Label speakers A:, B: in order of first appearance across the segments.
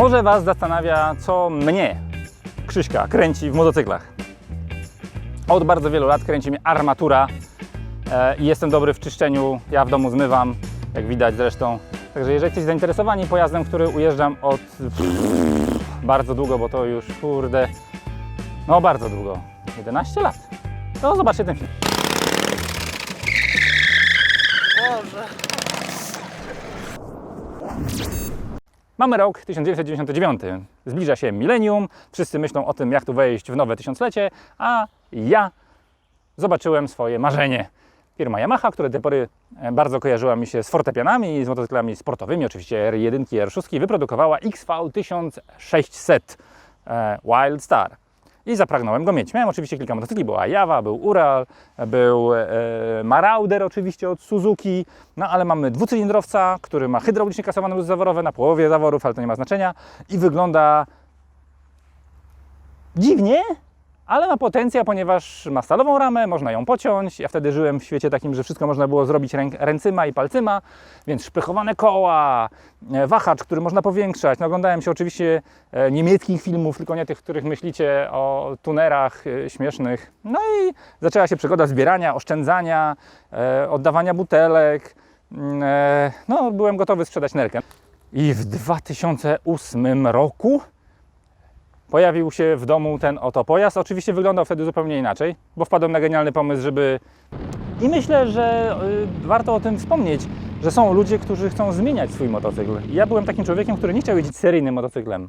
A: Może Was zastanawia, co mnie, Krzyśka, kręci w motocyklach. Od bardzo wielu lat kręci mnie armatura e, i jestem dobry w czyszczeniu. Ja w domu zmywam, jak widać zresztą. Także jeżeli jesteście zainteresowani pojazdem, który ujeżdżam od bardzo długo, bo to już kurde, no bardzo długo, 11 lat, to zobaczcie ten film. Mamy rok 1999. Zbliża się milenium. Wszyscy myślą o tym, jak tu wejść w nowe tysiąclecie, a ja zobaczyłem swoje marzenie. Firma Yamaha, która do tej pory e, bardzo kojarzyła mi się z fortepianami i z motocyklami sportowymi, oczywiście R1 i R6, wyprodukowała XV1600 e, Wild Star. I zapragnąłem go mieć. Miałem oczywiście kilka motocykli, była Jawa, był Ural, był e, Marauder oczywiście od Suzuki, no ale mamy dwucylindrowca, który ma hydraulicznie kasowane luzy zaworowe na połowie zaworów, ale to nie ma znaczenia. I wygląda dziwnie, ale ma potencjał, ponieważ ma stalową ramę, można ją pociąć. Ja wtedy żyłem w świecie takim, że wszystko można było zrobić ręk, ręcyma i palcyma, więc szprychowane koła, e, wahacz, który można powiększać. No, oglądałem się oczywiście e, niemieckich filmów, tylko nie tych, których myślicie o tunerach e, śmiesznych. No i zaczęła się przygoda zbierania, oszczędzania, oddawania butelek. Mm, No, byłem gotowy sprzedać nerkę. I w 2008 roku pojawił się w domu ten oto pojazd. Oczywiście wyglądał wtedy zupełnie inaczej, bo wpadłem na genialny pomysł, żeby. I myślę, że y, warto o tym wspomnieć, że są ludzie, którzy chcą zmieniać swój motocykl. Ja byłem takim człowiekiem, który nie chciał jeździć seryjnym motocyklem.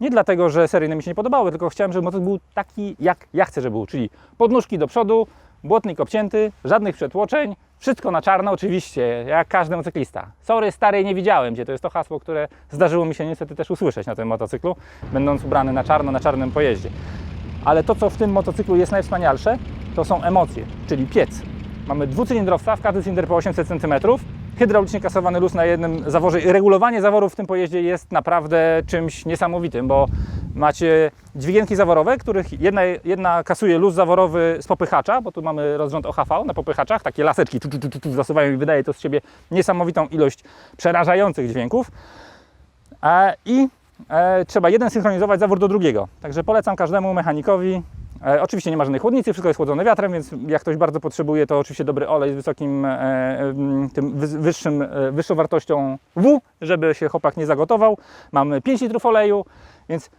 A: Nie dlatego, że seryjne mi się nie podobały, tylko chciałem, żeby motocykl był taki, jak ja chcę, żeby był. Czyli podnóżki do przodu, błotnik obcięty, żadnych przetłoczeń, wszystko na czarno oczywiście, jak każdy motocyklista. Sorry, stary, nie widziałem Cię. To jest to hasło, które zdarzyło mi się niestety też usłyszeć na tym motocyklu, będąc ubrany na czarno, na czarnym pojeździe. Ale to, co w tym motocyklu jest najwspanialsze, to są emocje, czyli piec. Mamy dwucylindrowca, w każdy cylinder po 800 cm, hydraulicznie kasowany luz na jednym zaworze i regulowanie zaworów w tym pojeździe jest naprawdę czymś niesamowitym, bo macie dźwigienki zaworowe, których jedna, jedna kasuje luz zaworowy z popychacza, bo tu mamy rozrząd OHV na popychaczach, takie laseczki tu, tu, tu, tu, zasuwają i wydaje to z siebie niesamowitą ilość przerażających dźwięków. E, I e, trzeba jeden synchronizować zawór do drugiego. Także polecam każdemu mechanikowi. E, oczywiście nie ma żadnej chłodnicy, wszystko jest chłodzone wiatrem, więc jak ktoś bardzo potrzebuje, to oczywiście dobry olej z wysokim, e, tym wy- wyższym, e, wyższą wartością W, żeby się chłopak nie zagotował. Mamy 5 litrów oleju, więc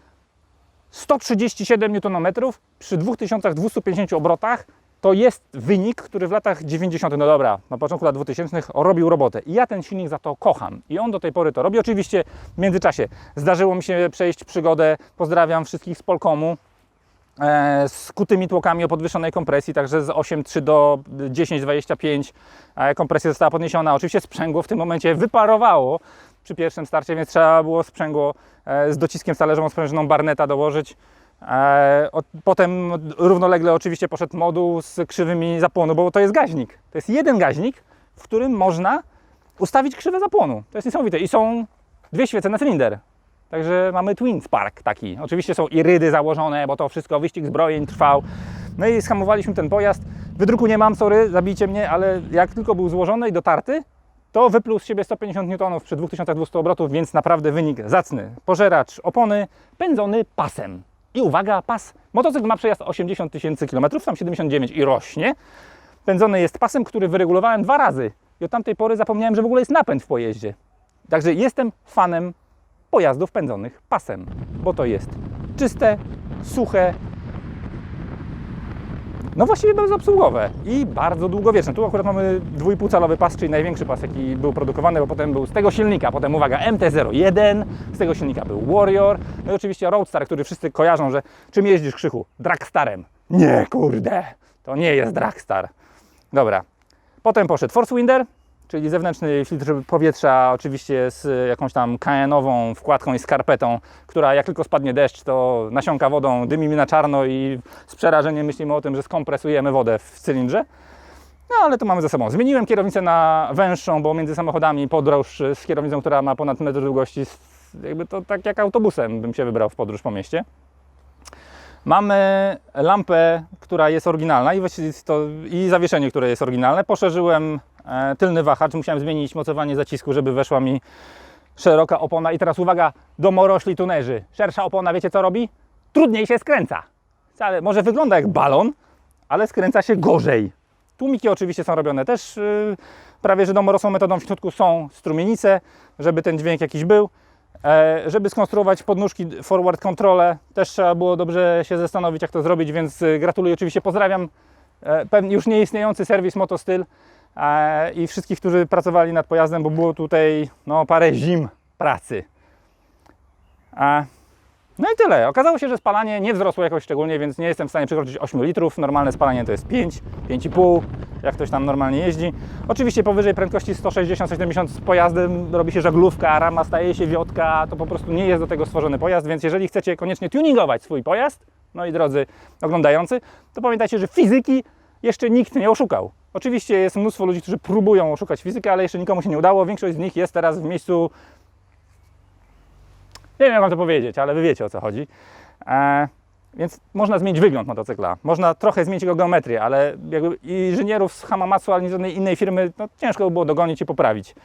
A: 137 Nm przy 2250 obrotach to jest wynik, który w latach 90., no dobra, na początku lat 2000 robił robotę. I ja ten silnik za to kocham. I on do tej pory to robi. Oczywiście w międzyczasie zdarzyło mi się przejść przygodę. Pozdrawiam wszystkich z Polkomu. E, z kutymi tłokami o podwyższonej kompresji, także z 8,3 do 10,25 e, kompresja została podniesiona. Oczywiście sprzęgło w tym momencie wyparowało przy pierwszym starcie, więc trzeba było sprzęgło e, z dociskiem talerzową sprężyną Barneta dołożyć. Potem równolegle oczywiście poszedł moduł z krzywymi zapłonu, bo to jest gaźnik. To jest jeden gaźnik, w którym można ustawić krzywę zapłonu. To jest niesamowite. I są dwie świece na cylinder. Także mamy Twin Spark taki. Oczywiście są irydy założone, bo to wszystko wyścig zbrojeń trwał. No i shamowaliśmy ten pojazd. Wydruku nie mam, sorry, zabijcie mnie, ale jak tylko był złożony i dotarty, to wypluł z siebie 150 N przy 2200 obrotów, więc naprawdę wynik zacny. Pożeracz opony pędzony pasem. I uwaga, pas. Motocykl ma przejazd 80 tysięcy kilometrów, sam 79 i rośnie. Pędzony jest pasem, który wyregulowałem dwa razy. I od tamtej pory zapomniałem, że w ogóle jest napęd w pojeździe. Także jestem fanem pojazdów pędzonych pasem, bo to jest czyste, suche, no właściwie bezobsługowe i bardzo długowieczne. Tu akurat mamy 2,5 calowy pas, czyli największy pas, jaki był produkowany, bo potem był z tego silnika, potem uwaga, MT-01, z tego silnika był Warrior, no i oczywiście Roadstar, który wszyscy kojarzą, że czym jeździsz Krzychu? Dragstarem. Nie, kurde, to nie jest Dragstar. Dobra, potem poszedł Force Winder, czyli zewnętrzny filtr powietrza, oczywiście z jakąś tam kajenową wkładką i skarpetą, która jak tylko spadnie deszcz, to nasiąka wodą, dymi mi na czarno i z przerażeniem myślimy o tym, że skompresujemy wodę w cylindrze. No ale to mamy ze sobą. Zmieniłem kierownicę na węższą, bo między samochodami podróż z kierownicą, która ma ponad metr długości, jakby to tak jak autobusem bym się wybrał w podróż po mieście. Mamy lampę, która jest oryginalna i, to, i zawieszenie, które jest oryginalne. Poszerzyłem tylny wahacz, musiałem zmienić mocowanie zacisku, żeby weszła mi szeroka opona. I teraz uwaga, domorośli tunerzy. Szersza opona, wiecie co robi? Trudniej się skręca. Wcale, może wygląda jak balon, ale skręca się gorzej. Tłumiki oczywiście są robione też yy, prawie że domorosłą metodą. W środku są strumienice, żeby ten dźwięk jakiś był. E, żeby skonstruować podnóżki forward controle, też trzeba było dobrze się zastanowić, jak to zrobić, więc y, gratuluję, oczywiście pozdrawiam e, już nieistniejący serwis Motostyl e, i wszystkich, którzy pracowali nad pojazdem, bo było tutaj no, parę zim pracy. E, no i tyle. Okazało się, że spalanie nie wzrosło jakoś szczególnie, więc nie jestem w stanie przekroczyć 8 litrów. Normalne spalanie to jest 5, 5,5, jak ktoś tam normalnie jeździ. Oczywiście powyżej prędkości 160-170 z pojazdem robi się żaglówka, rama staje się wiotka, to po prostu nie jest do tego stworzony pojazd, więc jeżeli chcecie koniecznie tuningować swój pojazd, no i drodzy oglądający, to pamiętajcie, że fizyki jeszcze nikt nie oszukał. Oczywiście jest mnóstwo ludzi, którzy próbują oszukać fizykę, ale jeszcze nikomu się nie udało. Większość z nich jest teraz w miejscu nie wiem jak wam to powiedzieć, ale wy wiecie o co chodzi. E, więc można zmienić wygląd motocykla, można trochę zmienić jego geometrię, ale jakby inżynierów z Hamamatsu ani żadnej innej firmy no, ciężko by było dogonić i poprawić.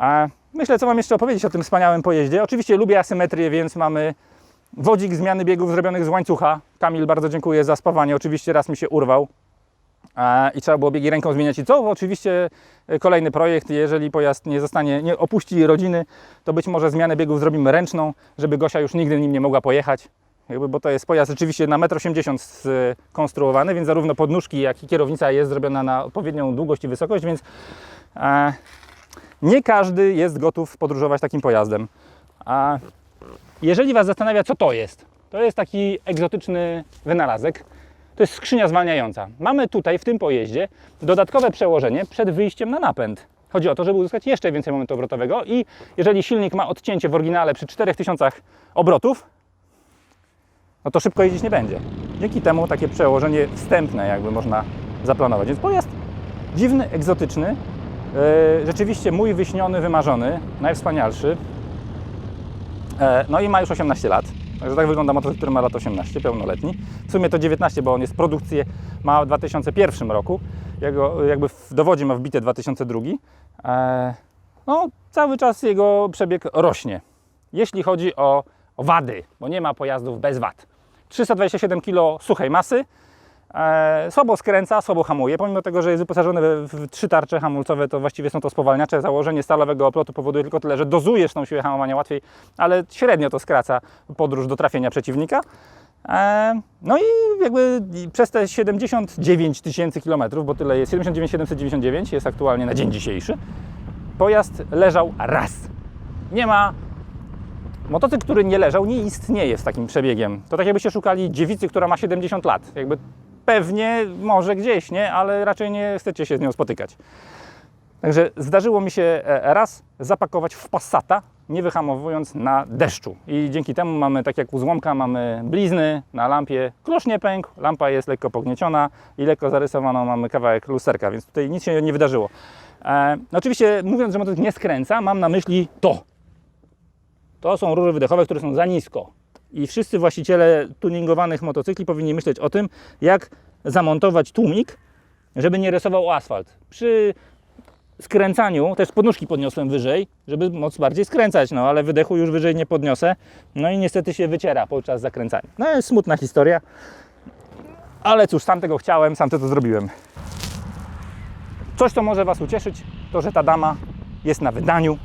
A: E, myślę, co wam jeszcze opowiedzieć o tym wspaniałym pojeździe. Oczywiście lubię asymetrię, więc mamy wodzik zmiany biegów zrobionych z łańcucha. Kamil, bardzo dziękuję za spawanie. Oczywiście raz mi się urwał. E, i trzeba było biegi ręką zmieniać. I co? Oczywiście e, kolejny projekt, jeżeli pojazd nie zostanie, nie opuści rodziny, to być może zmianę biegów zrobimy ręczną, żeby Gosia już nigdy nim nie mogła pojechać. Bo to jest pojazd rzeczywiście na 1,80 m skonstruowany, więc zarówno podnóżki, jak i kierownica jest zrobiona na odpowiednią długość i wysokość, więc e, nie każdy jest gotów podróżować takim pojazdem. A jeżeli Was zastanawia, co to jest, to jest taki egzotyczny wynalazek. To jest skrzynia zwalniająca. Mamy tutaj w tym pojeździe dodatkowe przełożenie przed wyjściem na napęd. Chodzi o to, żeby uzyskać jeszcze więcej momentu obrotowego i jeżeli silnik ma odcięcie w oryginale przy 4000 obrotów, no to szybko jeździć nie będzie. Dzięki temu takie przełożenie wstępne jakby można zaplanować. Więc pojazd dziwny, egzotyczny, yy, rzeczywiście mój wyśniony, wymarzony, najwspanialszy. E, No i ma już 18 lat. Także tak wygląda motocykl, który ma lat 18, pełnoletni. W sumie to 19, bo on jest produkcję ma w 2001 roku. Jego, jakby w dowodzie ma wbite 2002. E, No, cały czas jego przebieg rośnie. Jeśli chodzi o, o wady, bo nie ma pojazdów bez wad. 327 kg suchej masy, słabo skręca, słabo hamuje, pomimo tego, że jest wyposażony w, w trzy tarcze hamulcowe, to właściwie są to spowalniacze. Założenie stalowego oplotu powoduje tylko tyle, że dozujesz tą siłę hamowania łatwiej, ale średnio to skraca podróż do trafienia przeciwnika. E, no i jakby przez te 79 tysięcy kilometrów, bo tyle jest, 79 799 jest aktualnie na dzień dzisiejszy, pojazd leżał raz. Nie ma Motocykl, który nie leżał, nie istnieje z takim przebiegiem. To tak jakbyście szukali dziewicy, która ma 70 lat. Jakby pewnie może gdzieś, nie? Ale raczej nie chcecie się z nią spotykać. Także zdarzyło mi się e, raz zapakować w Passata, nie wyhamowując na deszczu. I dzięki temu mamy, tak jak u złomka, mamy blizny na lampie. Klosz nie pękł, lampa jest lekko pognieciona i lekko zarysowaną mamy kawałek lusterka, więc tutaj nic się nie wydarzyło. E, oczywiście mówiąc, że motocykl nie skręca, mam na myśli to. To są rury wydechowe, które są za nisko. I wszyscy właściciele tuningowanych motocykli powinni myśleć o tym, jak zamontować tłumik, żeby nie rysował asfalt. Przy skręcaniu też podnóżki podniosłem wyżej, żeby móc bardziej skręcać, no ale wydechu już wyżej nie podniosę. No i niestety się wyciera podczas zakręcania. No jest smutna historia. Ale cóż, sam tego chciałem, sam to zrobiłem. Coś, co może Was ucieszyć, to że ta dama jest na wydaniu,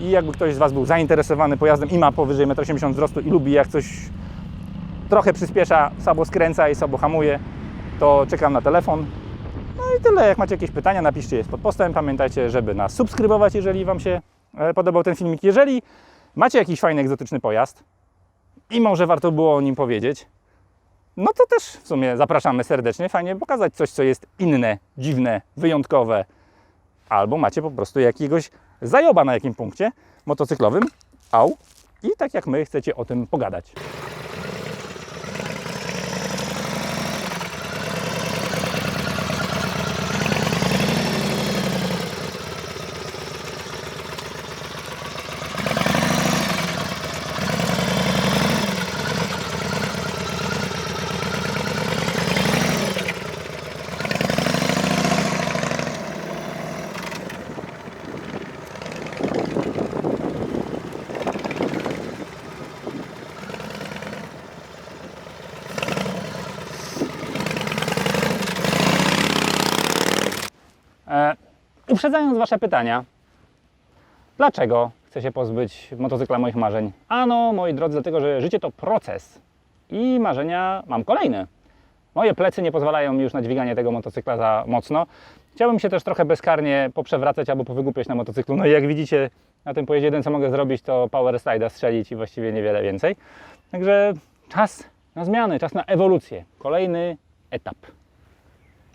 A: i jakby ktoś z Was był zainteresowany pojazdem i ma powyżej 1,80 m wzrostu i lubi jak coś trochę przyspiesza, słabo skręca i słabo hamuje, to czekam na telefon. No i tyle. Jak macie jakieś pytania, napiszcie je pod postem. Pamiętajcie, żeby nas subskrybować, jeżeli Wam się e, podobał ten filmik. Jeżeli macie jakiś fajny, egzotyczny pojazd i może warto było o nim powiedzieć, no to też w sumie zapraszamy serdecznie. Fajnie pokazać coś, co jest inne, dziwne, wyjątkowe. Albo macie po prostu jakiegoś zajoba na jakim punkcie motocyklowym, au, i tak jak my chcecie o tym pogadać. E, uprzedzając Wasze pytania, dlaczego chcę się pozbyć motocykla moich marzeń? Ano, moi drodzy, dlatego, że życie to proces i marzenia mam kolejne. Moje plecy nie pozwalają mi już na dźwiganie tego motocykla za mocno. Chciałbym się też trochę bezkarnie poprzewracać albo powygłupiać na motocyklu. No i jak widzicie, na tym pojeździe jeden co mogę zrobić to power slide'a strzelić i właściwie niewiele więcej. Także czas na zmiany, czas na ewolucję. Kolejny etap.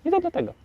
A: I to dlatego.